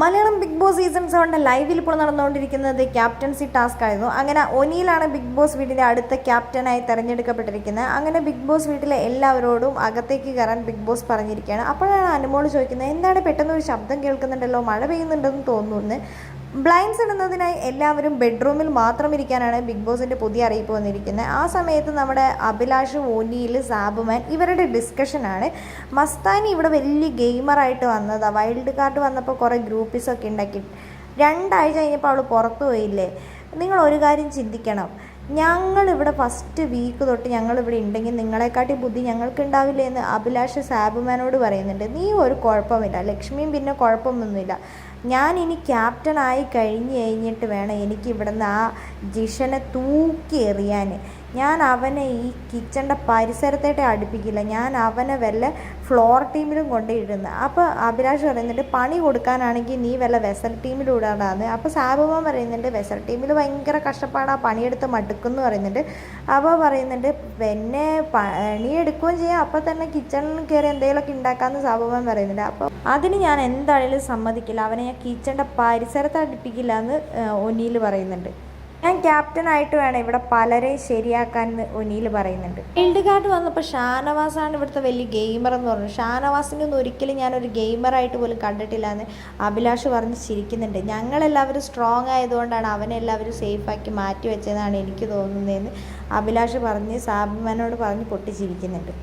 Malayalam big boss season സെവന്റെ ലൈവിൽ ഇപ്പോൾ നടന്നുകൊണ്ടിരിക്കുന്നത് ക്യാപ്റ്റൻസി ടാസ്ക് ആയിരുന്നു. അങ്ങനെ ഒനിയിലാണ് ബിഗ് ബോസ് വീടിന്റെ അടുത്ത ക്യാപ്റ്റനായി തെരഞ്ഞെടുക്കപ്പെട്ടിരിക്കുന്നത്. അങ്ങനെ ബിഗ് ബോസ് വീട്ടിലെ എല്ലാവരോടും അകത്തേക്ക് കയറാൻ ബിഗ് ബോസ് പറഞ്ഞിരിക്കുകയാണ്. അപ്പോഴാണ് അനുമോൾ ചോദിക്കുന്നത് എന്താണ് പെട്ടെന്ന് ഒരു ശബ്ദം കേൾക്കുന്നുണ്ടല്ലോ? മഴ പെയ്യുന്നുണ്ടെന്ന് തോന്നുന്നു. ബ്ലൈൻഡ്സ് ഇടുന്നതിനായി എല്ലാവരും ബെഡ്റൂമിൽ മാത്രം ഇരിക്കാനാണ് ബിഗ് ബോസിന്റെ പുതിയ അറിയിപ്പ് വന്നിരിക്കുന്നത്. ആ സമയത്ത് നമ്മുടെ അഭിലാഷ് ഓനിയിൽ സാബുമാൻ ഇവരുടെ ഡിസ്കഷനാണ് മസ്താനി ഇവിടെ വലിയ ഗെയിമറായിട്ട് വന്നതാണ് വൈൽഡ് കാർഡ് വന്നപ്പോൾ കുറേ ഗ്രൂപ്പീസൊക്കെ ഉണ്ടാക്കി രണ്ടാഴ്ച കഴിഞ്ഞപ്പോൾ അവൾ പുറത്തു പോയില്ലേ? നിങ്ങൾ ഒരു കാര്യം ചിന്തിക്കണം. ഞങ്ങളിവിടെ ഫസ്റ്റ് വീക്ക് തൊട്ട് ഞങ്ങളിവിടെ ഉണ്ടെങ്കിൽ നിങ്ങളെക്കാട്ടി ബുദ്ധി ഞങ്ങൾക്ക് ഉണ്ടാവില്ല എന്ന് അഭിലാഷ് സാബുമാനോട് പറയുന്നുണ്ട്. നീ ഒരു കുഴപ്പമില്ല. ലക്ഷ്മിയും പിന്നെ കുഴപ്പമൊന്നുമില്ല. ഞാൻ ഇനി ക്യാപ്റ്റൻ ആയി കഴിഞ്ഞ് കഴിഞ്ഞിട്ട് വേണം എനിക്ക് ഇവിടുന്ന് ആ ജിഷനെ തൂക്കി എറിയാൻ. ഞാൻ അവനെ ഈ കിച്ചന്റെ പരിസരത്തേട്ട് അടുപ്പിക്കില്ല. ഞാൻ അവനെ വല്ല ഫ്ലോർ ടീമിലും കൊണ്ടിടുന്നത് അപ്പോൾ അഭിലാഷ് പറയുന്നുണ്ട് പണി കൊടുക്കാനാണെങ്കിൽ നീ വല്ല വെസൽ വിടാറാന്ന് അപ്പോൾ സാബുമാൻ പറയുന്നുണ്ട് വെസൽ ടീമിൽ ഭയങ്കര കഷ്ടപ്പാടാണ് പണിയെടുത്ത് മടുക്കുമെന്ന് പറയുന്നുണ്ട്. അപ്പോൾ പറയുന്നുണ്ട് പിന്നെ പണിയെടുക്കുകയും ചെയ്യാം. അപ്പോൾ തന്നെ കിച്ചണിൽ കയറി എന്തെങ്കിലുമൊക്കെ ഉണ്ടാക്കാമെന്ന് സാബുമാൻ പറയുന്നുണ്ട്. അപ്പോൾ അതിന് ഞാൻ എന്തായാലും സമ്മതിക്കില്ല. അവനെ ഞാൻ കിച്ചന്റെ പരിസരത്ത് അടുപ്പിക്കില്ല എന്ന് ഒനിയിൽ പറയുന്നുണ്ട്. ഞാൻ ക്യാപ്റ്റനായിട്ട് വേണം ഇവിടെ പലരെയും ശരിയാക്കാൻ എന്ന് ഒനിയിൽ പറയുന്നുണ്ട്. വൈൽഡ് കാർഡ് വന്നപ്പോൾ ഷാനവാസാണ് ഇവിടുത്തെ വലിയ ഗെയിമർ എന്ന് പറഞ്ഞു. ഷാനവാസിന്റെ ഒന്നും ഒരിക്കലും ഞാനൊരു ഗെയിമറായിട്ട് പോലും കണ്ടിട്ടില്ല എന്ന് അഭിലാഷ് പറഞ്ഞ് ചിരിക്കുന്നുണ്ട്. ഞങ്ങളെല്ലാവരും സ്ട്രോങ് ആയതുകൊണ്ടാണ് അവനെല്ലാവരും സേഫാക്കി മാറ്റി വെച്ചതെന്നാണ് എനിക്ക് തോന്നുന്നതെന്ന് അഭിലാഷ് പറഞ്ഞ് സാബിമാനോട് പറഞ്ഞ് പൊട്ടിച്ചിരിക്കുന്നുണ്ട്.